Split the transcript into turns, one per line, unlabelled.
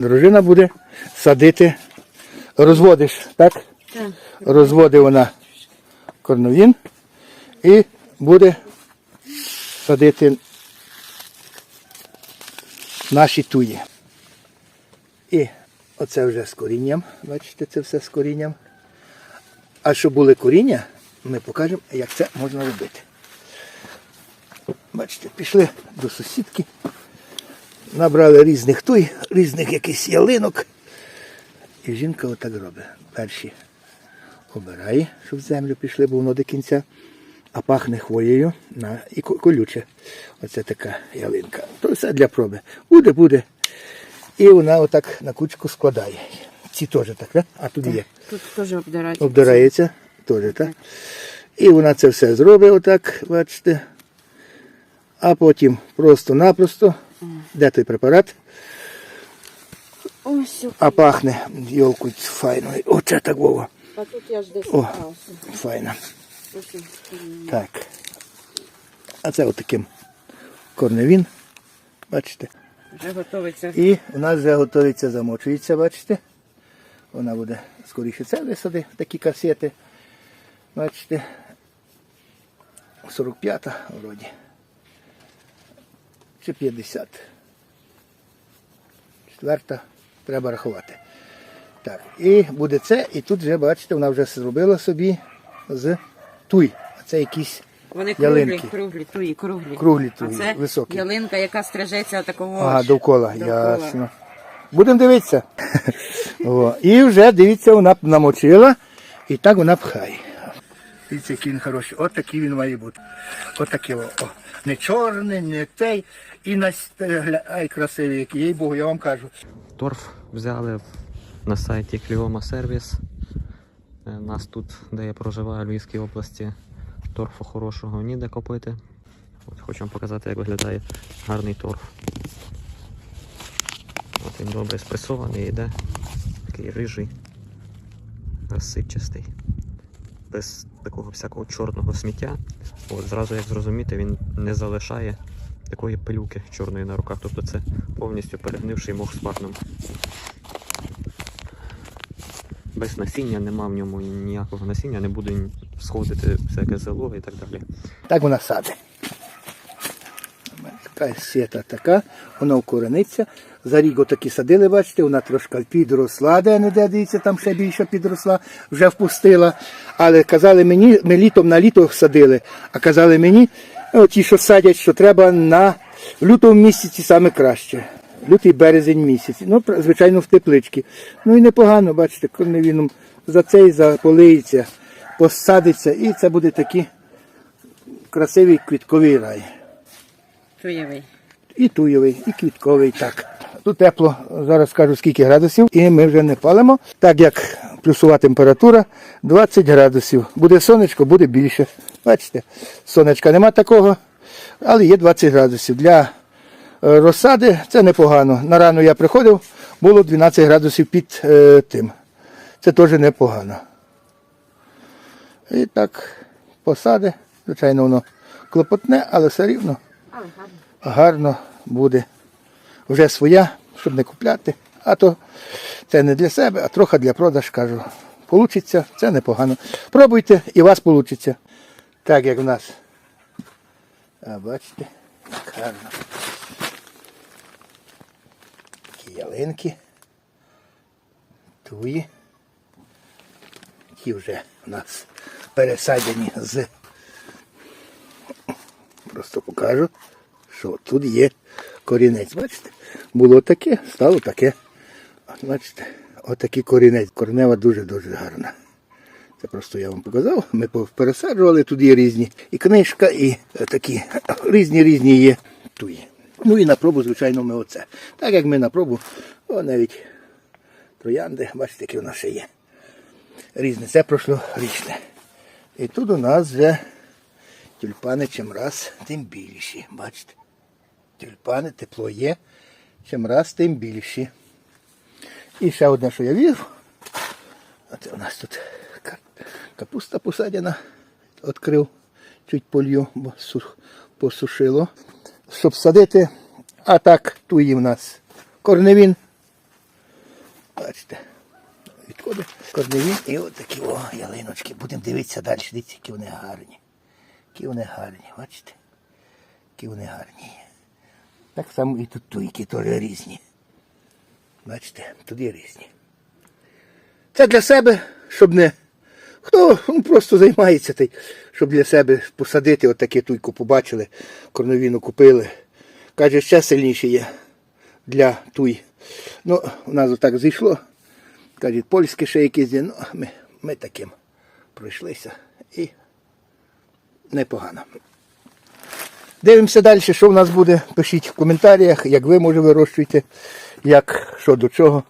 Дружина буде садити, розводиш, так?
Так.
Розводить вона корновін і буде садити наші туї. І оце вже з корінням. Бачите, це все з корінням. А щоб були коріння, ми покажемо, як це можна робити. Бачите, пішли до сусідки, набрали різних туй, різних якихось ялинок. І жінка отак робить. Перші обирає, щоб в землю пішли, бо воно до кінця, а пахне хвоєю на, і колюче. Оце така ялинка. То все для проби. Буде, буде. І вона отак на кучку складає. Ці теж так, да? а тут є.
Тут теж обдирають.
Обдирається теж, так? І вона це все зробить отак, бачите. А потім просто-напросто, де той препарат,
Ось,
а пахне йолкою файною. Оце так Вова.
а тут я ж десь
О. Файно. Так. А це отаким корневін. Бачите?
Вже готовиться.
І у нас вже готується, замочується, бачите? Вона буде скоріше це висади, такі касети. Бачите? 45-та вроді. Чи 50. Четверта треба рахувати. Так, і буде це, і тут вже, бачите, вона вже зробила собі з туй. А це якісь
Вони круглі,
ялинки.
круглі, туї, круглі.
Круглі
а це
високі.
ялинка, яка стрижеться такого.
Ага, довкола,
Довкола.
ясно. Будемо дивитися. О, і вже дивіться, вона намочила і так вона пхає. Дивіться, який він хороший. От такий він має бути. От такий. О. Не чорний, не цей. І на ай красивий, який, їй Богу, я вам кажу.
торф взяли на сайті Кліома Сервіс. Е, Нас тут, де я проживаю, в Львівській області, торфу хорошого ніде купити. От хочу вам показати, як виглядає гарний торф. От він добре спресований, йде такий рижий, розсипчастий, без такого всякого чорного сміття. От зразу як зрозуміти, він не залишає такої пилюки чорної на руках. Тобто це повністю перегнивший мох з парном. Без насіння нема в ньому ніякого насіння, не буде сходити всяке зело і так далі.
Так вона саде. Сіта така, вона вкорениться. За рік отакі садили, бачите, вона трошки підросла, де не де, дивіться, там ще більше підросла, вже впустила. Але казали мені, ми літом на літо садили, а казали мені, ну, ті, що садять, що треба на лютому місяці саме краще. Лютий березень місяць. Ну, звичайно, в тепличці. Ну і непогано, бачите, корневіном за цей заполиється, посадиться, і це буде такий красивий квітковий рай.
Туєвий.
І туєвий, і квітковий, так. Тут тепло, зараз скажу скільки градусів, і ми вже не палимо. Так як плюсова температура 20 градусів. Буде сонечко, буде більше. Бачите, сонечка нема такого, але є 20 градусів. Для е, розсади це непогано. На рану я приходив, було 12 градусів під е, тим. Це теж непогано. І так, посади, звичайно, воно клопотне, але все рівно
гарно.
буде вже своя, щоб не купляти. А то це не для себе, а трохи для продаж кажу. Получиться, це непогано. Пробуйте і у вас получиться. Так як в нас. А бачите, як гарно. Такі ялинки. Туї. Ті вже у нас пересадені з. Просто покажу що тут є корінець. Бачите? Було таке, стало таке. От Бачите, отакий корінець. Корнева дуже-дуже гарна. Це просто я вам показав. Ми пересаджували, тут є різні. І книжка, і такі різні різні є туї. Ну і на пробу, звичайно, ми оце. Так як ми на пробу, о, навіть троянди, бачите, які у нас ще є. Різне, це прошлорічне. І тут у нас вже тюльпани чим раз, тим більші. Бачите? Тюльпани, тепло є, чим раз, тим більші. І ще одне, що я вірю. Оце у нас тут капуста посадена. Відкрив, чуть полью, бо посушило. Щоб садити, а так туї в нас корневін. Бачите, відходи корневі і от такі о, ялиночки. Будемо дивитися далі. Дивіться, які вони гарні. Які вони гарні, бачите? Які вони гарні. Так само і тут туйки теж різні. Бачите, тут є різні. Це для себе, щоб не. Хто ну, просто займається, та й, щоб для себе посадити отаке туйку, побачили, корновіну купили. Каже, ще сильніше є для туй. Ну, у нас отак зійшло. Кажуть, польське ще якісь. Ну, ми, ми таким пройшлися і непогано. Дивимося далі, що в нас буде. Пишіть в коментарях, як ви може вирощуєте, як, що до чого.